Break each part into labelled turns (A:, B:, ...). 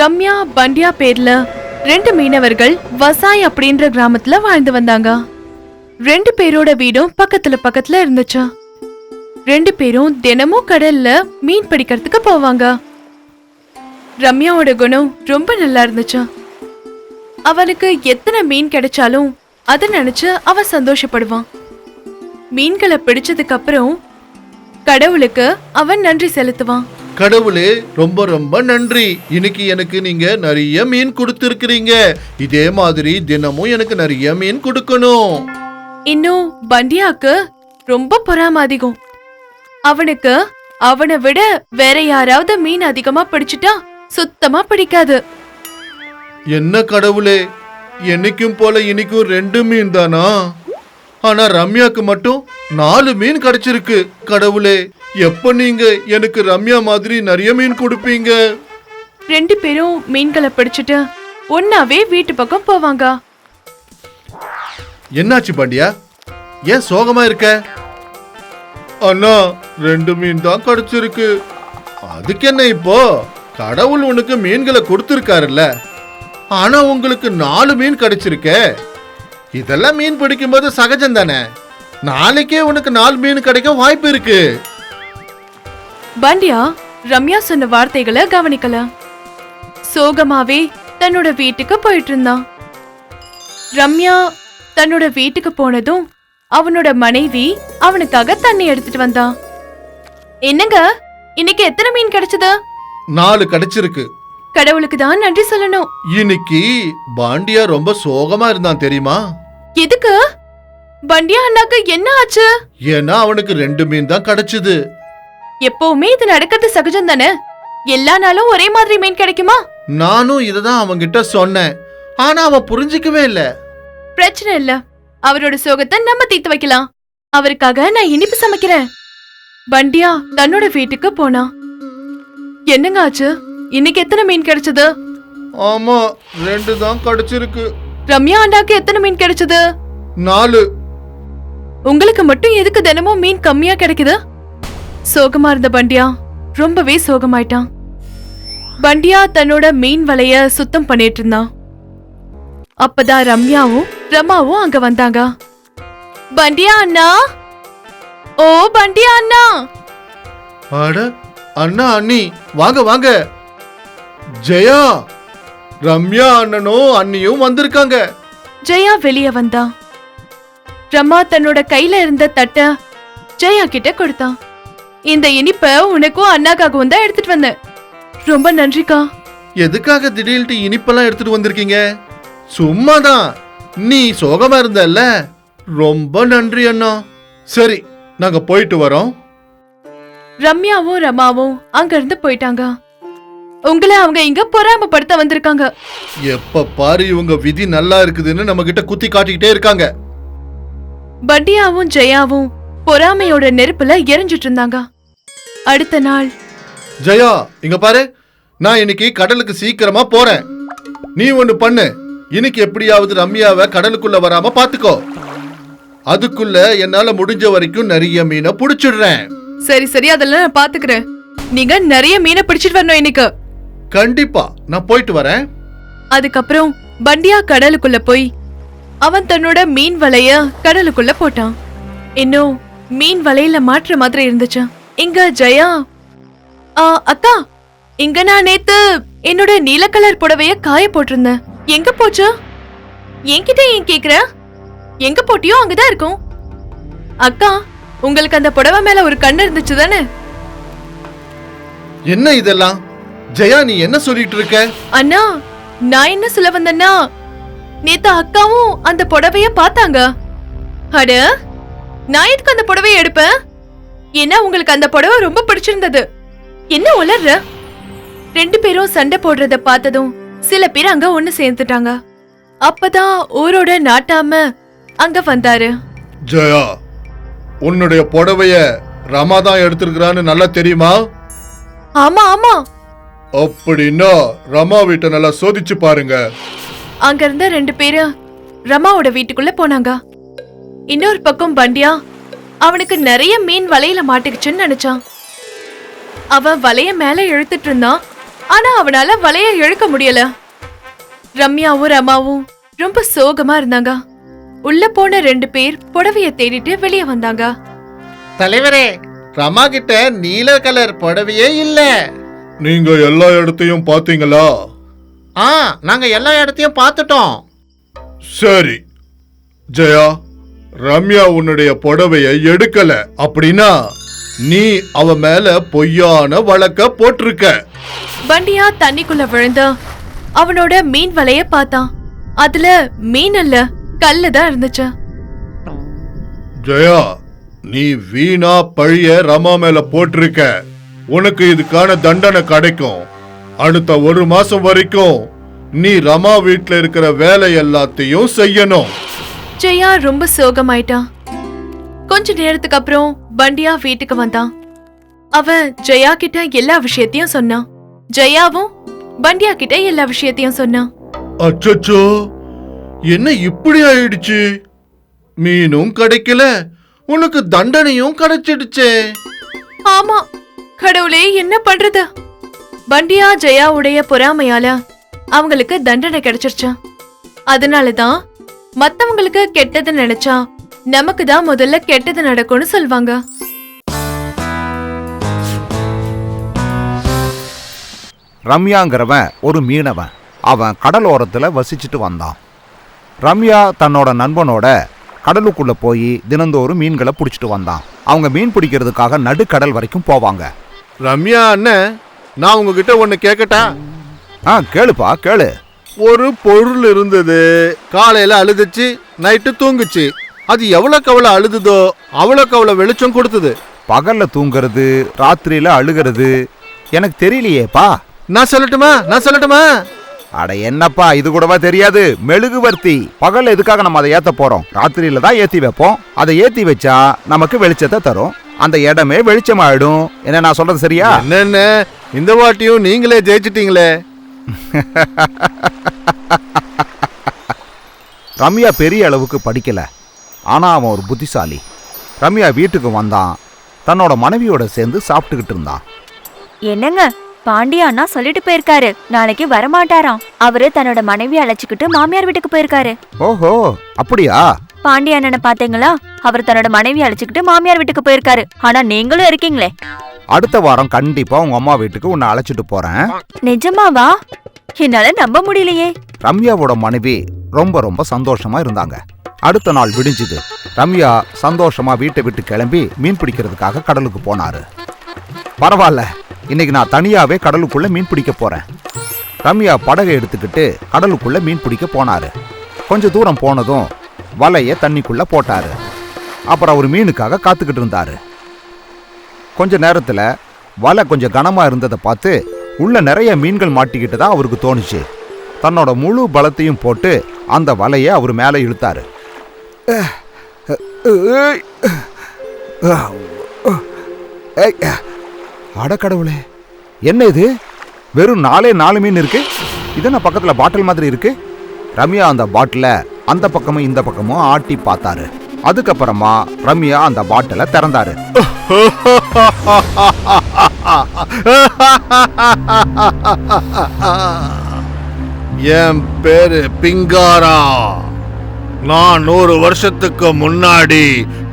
A: ரம்யா பண்டியா பேர்ல ரெண்டு மீனவர்கள் வசாய் அப்படின்ற கிராமத்துல வாழ்ந்து வந்தாங்க. ரெண்டு பேரோட வீடும் பக்கத்துல பக்கத்துல இருந்துச்சு. ரெண்டு பேரும் தினமும் கடல்ல மீன் பிடிக்கிறதுக்கு போவாங்க. ரம்யாவோட குணம் ரொம்ப நல்லா இருந்துச்சு. அவனுக்கு எத்தனை மீன் கிடைச்சாலும் அதை நினைச்சு அவ சந்தோஷப்படுவான். மீன்களை பிடிச்சதுக்கு அப்புறம் கடவுளுக்கு அவன் நன்றி செலுத்துவான்.
B: கடவுளே ரொம்ப ரொம்ப நன்றி. இன்னைக்கு எனக்கு நீங்க நிறைய மீன் கொடுத்துருக்கிறீங்க. இதே மாதிரி தினமும் எனக்கு நிறைய மீன் கொடுக்கணும்.
A: இன்னும் பண்டியாக்கு ரொம்ப பொறாம அதிகம் அவனுக்கு அவனை விட வேற யாராவது மீன் அதிகமா பிடிச்சிட்டா சுத்தமா பிடிக்காது.
B: என்ன கடவுளே என்னைக்கும் போல இன்னைக்கும் ரெண்டு மீன் தானா? ஆனா ரம்யாக்கு மட்டும் நாலு மீன் கிடைச்சிருக்கு. கடவுளே எப்ப நீங்க எனக்கு ரம்யா மாதிரி நிறைய மீன் கொடுப்பீங்க?
A: ரெண்டு பேரும் மீன்களை பிடிச்சிட்டு ஒன்னாவே வீட்டு பக்கம் போவாங்க.
B: என்னாச்சு பாண்டியா? ஏன் சோகமா இருக்க? அண்ணா ரெண்டு மீன் தான் கிடைச்சிருக்கு. அதுக்கு என்ன இப்போ? கடவுள் உனக்கு மீன்களை கொடுத்துருக்காருல்ல. ஆனா உங்களுக்கு நாலு மீன் கிடைச்சிருக்கே. இதெல்லாம் மீன் பிடிக்கும்போது சகஜம் தானே? நாளைக்கே உனக்கு நாலு மீன் கிடைக்க வாய்ப்பு இருக்கு.
A: பண்டியா ரம்யா சொன்ன வார்த்தைகளை கவனிக்கல சோகமாவே தன்னோட வீட்டுக்கு போயிட்டு இருந்தான். ரம்யா தன்னோட வீட்டுக்கு போனதும் அவனோட மனைவி அவனுக்காக தண்ணி எடுத்துட்டு வந்தா என்னங்க இன்னைக்கு எத்தனை மீன் கிடைச்சது?
B: நாலு கிடைச்சிருக்கு.
A: கடவுளுக்கு தான் நன்றி சொல்லணும்.
B: இன்னைக்கு பாண்டியா ரொம்ப சோகமா இருந்தான் தெரியுமா?
A: எதுக்கு? பண்டியா அண்ணாக்கு என்ன ஆச்சு?
B: ஏன்னா அவனுக்கு ரெண்டு மீன் தான் கிடைச்சது.
A: எப்பவுமே இது நடக்கிறது சகஜம் தானே? எல்லா நாளும் ஒரே மாதிரி மீன் கிடைக்குமா?
B: நானும் இதை தான் அவன்கிட்ட சொன்னேன். ஆனா அவன் புரிஞ்சிக்கவே இல்லை.
A: பிரச்சனை இல்ல. அவரோட சோகத்தை நம்ம தீர்த்து வைக்கலாம். அவருக்காக நான் இனிப்பு சமைக்கிறேன். பண்டியா தன்னோட வீட்டுக்கு போனா. என்னங்க ஆச்சு? இன்னைக்கு எத்தனை மீன் கிடைச்சது?
B: ஆமா ரெண்டு தான் கிடைச்சிருக்கு.
A: ரம்யா அண்டாக்கு எத்தனை மீன் கிடைச்சது?
B: நாலு.
A: உங்களுக்கு மட்டும் எதுக்கு தினமும் மீன் கம்மியா கிடைக்குது? சோகமா இருந்த பண்டியா ரொம்பவே சோகமாயிட்டான். பண்டியா தன்னோட மீன் வலைய சுத்தம் பண்ணிட்டு இருந்தான். அப்பதான் ரம்யாவும் ரமாவும் அங்க வந்தாங்க. பண்டியா அண்ணா? ஓ பண்டியா அண்ணா!
B: அட அண்ணா அண்ணி வாங்க வாங்க. ஜெயா! ரம்யா அண்ணனும் அண்ணியும் வந்திருக்காங்க.
A: ஜெயா வெளிய வந்தா. ரமா தன்னோட கையில இருந்த தட்ட ஜெயா கிட்ட கொடுத்தான் இந்த இனிப்ப உனக்கும் அண்ணாக்காகவும் தான் எடுத்துட்டு வந்தேன். ரொம்ப நன்றிக்கா.
B: எதுக்காக திடீர்னு இனிப்பெல்லாம் எடுத்துட்டு வந்திருக்கீங்க? சும்மாதான். நீ சோகமா இருந்தல்ல? ரொம்ப நன்றி அண்ணா. சரி நாங்க போயிட்டு வரோம்.
A: ரம்யாவும் ரமாவும் அங்க இருந்து போயிட்டாங்க. உங்களை அவங்க இங்க பொறாமப்படுத்த வந்திருக்காங்க.
B: எப்ப பாரு இவங்க விதி நல்லா இருக்குதுன்னு நம்ம கிட்ட குத்தி காட்டிக்கிட்டே இருக்காங்க.
A: பண்டியாவும் ஜெயாவும் பொறாமையோட நெருப்புல எரிஞ்சிட்டு இருந்தாங்க அடுத்த நாள்.
B: ஜெயா இங்க பாரு. நான் இன்னைக்கு கடலுக்கு சீக்கிரமா போறேன். நீ ஒண்ணு பண்ணு. இன்னைக்கு எப்படியாவது ரம்யாவை கடலுக்குள்ள வராம பாத்துக்கோ. அதுக்குள்ள என்னால முடிஞ்ச வரைக்கும் நிறைய மீனை புடிச்சிடுறேன்.
A: சரி சரி அதெல்லாம் நான் பாத்துக்கிறேன். நீங்க நிறைய மீனை பிடிச்சிட்டு வரணும் இன்னைக்கு.
B: கண்டிப்பா நான் போயிட்டு வரேன்.
A: அதுக்கப்புறம் பண்டியா கடலுக்குள்ள போய் அவன் தன்னோட மீன் வலைய கடலுக்குள்ள போட்டான். இன்னும் மீன் வலையில மாற்ற மாதிரி இருந்துச்சு. இங்க ஜெயா ஆ, அக்கா இங்க நான் நேத்து என்னோட நீல கலர் புடவைய காய போட்டிருந்தேன். எங்க போச்சு? என்கிட்ட ஏன் கேக்குற? எங்க போட்டியோ அங்கதான் இருக்கும். அக்கா உங்களுக்கு அந்த புடவை மேல ஒரு கண்ணு இருந்துச்சு தானே
B: என்ன இதெல்லாம்? ஜெயா நீ என்ன சொல்லிட்டு இருக்க?
A: அண்ணா நான் என்ன சொல்ல வந்தேன்னா நேத்து அக்காவும் அந்த புடவைய பார்த்தாங்க. அட நான் எதுக்கு அந்த புடவைய எடுப்பேன்? ஏன்னா உங்களுக்கு அந்த புடவை ரொம்ப பிடிச்சிருந்தது. என்ன உளர்ற? ரெண்டு பேரும் சண்டை போடுறத பார்த்ததும் சில பேர் அங்க ஒண்ணு சேர்ந்துட்டாங்க. அப்பதான் ஊரோட நாட்டாம அங்க வந்தாரு.
B: ஜெயா உன்னுடைய புடவைய ரமா தான் எடுத்திருக்கிறான்னு நல்லா தெரியுமா?
A: ஆமா ஆமா.
B: அப்படின்னா ரமா வீட்டை நல்லா சோதிச்சு பாருங்க.
A: அங்க இருந்த ரெண்டு பேரு ரமாவோட வீட்டுக்குள்ள போனாங்க. இன்னொரு பக்கம் பண்டியா அவனுக்கு நிறைய மீன் வலையில மாட்டுக்குச்சுன்னு நினைச்சான். அவன் வலைய மேல இழுத்துட்டு இருந்தான். ஆனா அவனால வலைய இழுக்க முடியல. ரம்யாவும் ரமாவும் ரொம்ப சோகமா இருந்தாங்க. உள்ள போன ரெண்டு பேர் புடவைய தேடிட்டு வெளியே வந்தாங்க.
C: தலைவரே ரமா கிட்ட நீல கலர் புடவையே இல்ல.
B: நீங்க எல்லா இடத்தையும் பாத்தீங்களா
C: ஆ நாங்க எல்லா இடத்தையும் பார்த்துட்டோம்.
B: சரி. ஜெயா ரம்யா உன்னுடைய புடவையை எடுக்கல அப்படின்னா நீ அவ மேல பொய்யான வழக்க போட்டிருக்க.
A: பண்டியா தண்ணிக்குள்ள விழுந்தா அவனோட மீன் வலைய பார்த்தான். அதுல மீன் அல்ல கல்லு தான் இருந்துச்சு.
B: ஜெயா நீ வீணா பழிய ரமா மேல போட்டிருக்க. உனக்கு இதுக்கான தண்டனை கிடைக்கும். அடுத்த ஒரு மாசம் வரைக்கும் நீ ரமா வீட்ல இருக்கிற வேலை எல்லாத்தையும் செய்யணும்.
A: ஜெயா ரொம்ப சோகமாயிட்டான் கொஞ்ச நேரத்துக்கு அப்புறம் பண்டியா வீட்டுக்கு வந்தான் அவன் ஜெயா கிட்ட எல்லா விஷயத்தையும் சொன்னான் ஜெயாவும் பண்டியா கிட்ட எல்லா விஷயத்தையும் சொன்னான்
B: அச்சச்சோ என்ன இப்படி ஆயிடுச்சு? மீனும் கிடைக்கல. உனக்கு தண்டனையும் கிடைச்சிடுச்சே.
A: ஆமா கடவுளே என்ன பண்றது? பண்டியா ஜெயாவுடைய பொறாமையால அவங்களுக்கு தண்டனை கிடைச்சிருச்சு? அதனாலதான் மத்தவங்களுக்கு கெட்டது நினைச்சா நமக்கு தான் முதல்ல கெட்டது நடக்கும்னு சொல்வாங்க.
D: ரம்யாங்கிறவன் ஒரு மீனவன். அவன் கடலோரத்தில் வசிச்சுட்டு வந்தான். ரம்யா தன்னோட நண்பனோட கடலுக்குள்ள போய் தினந்தோறும் மீன்களை பிடிச்சிட்டு வந்தான். அவங்க மீன் பிடிக்கிறதுக்காக நடுக்கடல் வரைக்கும் போவாங்க.
B: ரம்யா அண்ணன் நான் உங்ககிட்ட ஒன்னு கேட்கட்டா
D: ஆ கேளுப்பா கேளு.
B: ஒரு பொருள் இருந்தது. காலையில அழுதுச்சு நைட்டு தூங்குச்சு. அது எவ்வளவுக்கு அவ்வளவு அழுதுதோ அவ்வளவுக்கு அவ்வளவு வெளிச்சம் கொடுத்தது.
D: பகல்ல தூங்குறது ராத்திரியில அழுகிறது எனக்கு தெரியலையேப்பா.
B: நான் சொல்லட்டுமா? நான் சொல்லட்டுமா?
D: அட என்னப்பா இது கூடவா தெரியாது? மெழுகுவர்த்தி. பகல்ல எதுக்காக நம்ம அதை ஏத்த போறோம்? ராத்திரியில தான் ஏத்தி வைப்போம். அதை ஏத்தி வச்சா நமக்கு வெளிச்சத்தை தரும். அந்த இடமே வெளிச்சமாயிடும். என்ன நான் சொல்றது சரியா?
B: என்னென்ன இந்த வாட்டியும் நீங்களே ஜெயிச்சிட்டீங்களே.
D: ரம்யா பெரிய அளவுக்கு படிக்கல. ஆனா அவன் ஒரு புத்திசாலி. ரம்யா வீட்டுக்கு வந்தான். தன்னோட மனைவியோட சேர்ந்து சாப்பிட்டுக்கிட்டு இருந்தான்.
E: என்னங்க? பாண்டியா அண்ணா சொல்லிட்டு போயிருக்காரு. நாளைக்கு வரமாட்டாராம். அவரு தன்னோட மனைவி அழைச்சுக்கிட்டு மாமியார் வீட்டுக்கு போயிருக்காரு.
D: ஓஹோ அப்படியா?
E: பாண்டியா அண்ணனை பாத்தீங்களா அவர் தன்னோட மனைவி அழைச்சுக்கிட்டு மாமியார் வீட்டுக்கு போயிருக்காரு. ஆனா நீங்களும் இருக்கீங்களே.
D: அடுத்த வாரம் கண்டிப்பா உங்க அம்மா வீட்டுக்கு உன்னை அழைச்சிட்டு போறேன்.
E: நிஜமாவா? என்னால நம்ப முடியலையே.
D: ரம்யாவோட மனைவி ரொம்ப ரொம்ப சந்தோஷமா இருந்தாங்க. அடுத்த நாள் விடிஞ்சுது. ரம்யா சந்தோஷமா வீட்டை விட்டு கிளம்பி மீன் பிடிக்கிறதுக்காக கடலுக்கு போனாரு. பரவாயில்ல. இன்னைக்கு நான் தனியாவே கடலுக்குள்ள மீன் பிடிக்க போறேன். ரம்யா படகை எடுத்துக்கிட்டு கடலுக்குள்ள மீன் பிடிக்க போனாரு. கொஞ்ச தூரம் போனதும் வலையை தண்ணிக்குள்ளே போட்டாரு. அப்புறம் அவர் மீனுக்காக காத்துக்கிட்டு இருந்தார். கொஞ்ச நேரத்தில் வலை கொஞ்சம் கனமாக இருந்ததை பார்த்து உள்ளே நிறைய மீன்கள் மாட்டிக்கிட்டு தான் அவருக்கு தோணுச்சு. தன்னோட முழு பலத்தையும் போட்டு அந்த வலையை அவர் மேலே இழுத்தார். அடக்கடவுளே என்ன இது? வெறும் நாலே நாலு மீன் இருக்கு? இது என்ன பக்கத்தில் பாட்டில் மாதிரி இருக்கு? ரம்யா அந்த பாட்டிலை அந்த பக்கமும் இந்த பக்கமும் ஆட்டி பார்த்தாரு. அதுக்கப்புறமா ரம்யா அந்த பாட்டிலை திறந்தாரு.
B: என் பேரு பிங்காரா. நான் நூறு வருஷத்துக்கு முன்னாடி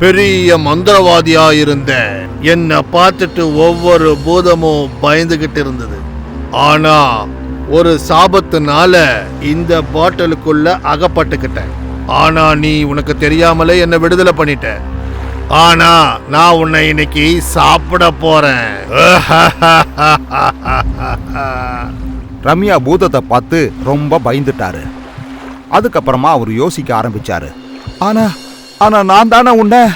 B: பெரிய மந்திரவாதியா இருந்தேன் என்னை பார்த்துட்டு ஒவ்வொரு பூதமும் பயந்துகிட்டு இருந்தது. ஆனா ஒரு சாபத்துனால இந்த பாட்டிலுக்குள்ள அகப்பட்டுக்கிட்டேன் ஆனா நீ உனக்கு தெரியாமலே என்னை விடுதலை பண்ணிட்ட. ஆனா நான் உன்னை இன்னைக்கு சாப்பிட போறேன்.
D: ரம்யா பூதத்தை பார்த்து ரொம்ப பயந்துட்டாரு. அதுக்கப்புறமா அவர் யோசிக்க ஆரம்பிச்சாரு. ஆனா ஆனா நான் தானே உன்னை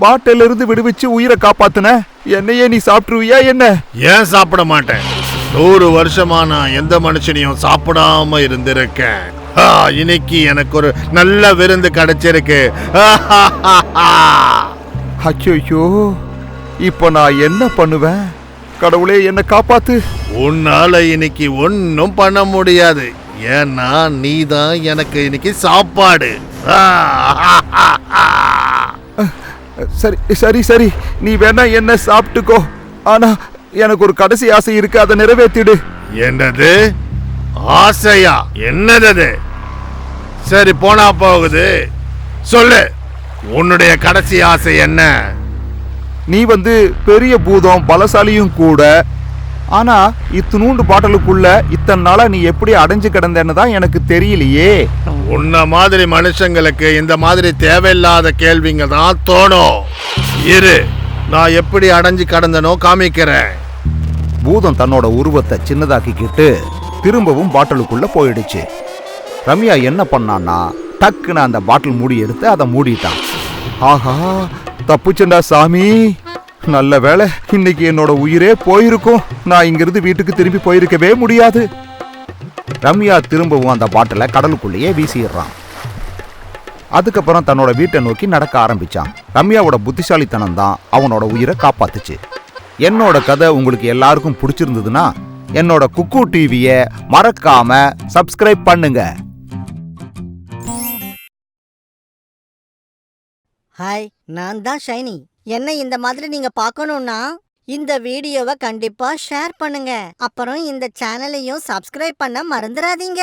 D: பாட்டில இருந்து விடுவிச்சு உயிரை காப்பாத்துன என்னையே நீ சாப்பிட்டுருவியா என்ன?
B: ஏன் சாப்பிட மாட்டேன்? நூறு வருஷமா நான் எந்த மனுஷனையும் சாப்பிடாம இருந்திருக்கேன். இன்னைக்கு எனக்கு ஒரு நல்ல விருந்து கிடைச்சிருக்கு.
D: அச்சோ இப்போ நான் என்ன பண்ணுவேன்? கடவுளே என்ன காப்பாத்து.
B: உன்னால இன்னைக்கு ஒன்னும் பண்ண முடியாது. ஏன்னா நீ தான் எனக்கு இன்னைக்கு சாப்பாடு.
D: சரி சரி சரி. நீ வேணா என்ன சாப்பிட்டுக்கோ. ஆனா எனக்கு ஒரு கடைசி ஆசை இருக்கு அதை நிறைவேற்றிடு.
F: என்னது? ஆசையா? என்னது? சரி போனா போகுது. சொல்லு உன்னுடைய கடைசி ஆசை என்ன?
D: நீ வந்து பெரிய பூதம் பலசாலியும் கூட ஆனா இத்தினூண்டு பாட்டலுக்குள்ள இத்தனை நாளா நீ எப்படி அடைஞ்சு கிடந்தேன்னு தான் எனக்கு தெரியலையே.
F: உன்ன மாதிரி மனுஷங்களுக்கு இந்த மாதிரி தேவையில்லாத கேள்விங்க தான் தோணும். இரு. நான் எப்படி அடைஞ்சு கடந்தனோ காமிக்கிறேன்.
D: பூதம் தன்னோட உருவத்தை சின்னதாக்கிக்கிட்டு திரும்பவும் பாட்டிலுக்குள்ள போயிடுச்சு. ரம்யா என்ன பண்ணான்னா டக்குன்னு அந்த பாட்டில் மூடி எடுத்து அதை மூடிட்டான். ஆஹா தப்புச்சண்டா சாமி. நல்ல வேளை இன்னைக்கு என்னோட உயிரே போயிருக்கும். நான் இங்கிருந்து வீட்டுக்கு திரும்பி போயிருக்கவே முடியாது. ரம்யா திரும்பவும் அந்த பாட்டிலை கடலுக்குள்ளேயே வீசிடுறான். அதுக்கப்புறம் தன்னோட வீட்டை நோக்கி நடக்க ஆரம்பிச்சான். ரம்யாவோட புத்திசாலித்தனம் தான் அவனோட உயிரை காப்பாத்துச்சு. என்னோட கதை உங்களுக்கு எல்லாருக்கும் பிடிச்சிருந்ததுன்னா என்னோட குக்கு டிவியை மறக்காம சப்ஸ்கிரைப் பண்ணுங்க.
G: ஹாய் நான் தான் ஷைனி. என்ன இந்த மாதிரி நீங்க பார்க்கணும்னா இந்த வீடியோவை கண்டிப்பா ஷேர் பண்ணுங்க. அப்புறம் இந்த சேனலையும் சப்ஸ்கிரைப் பண்ண மறந்துடாதீங்க.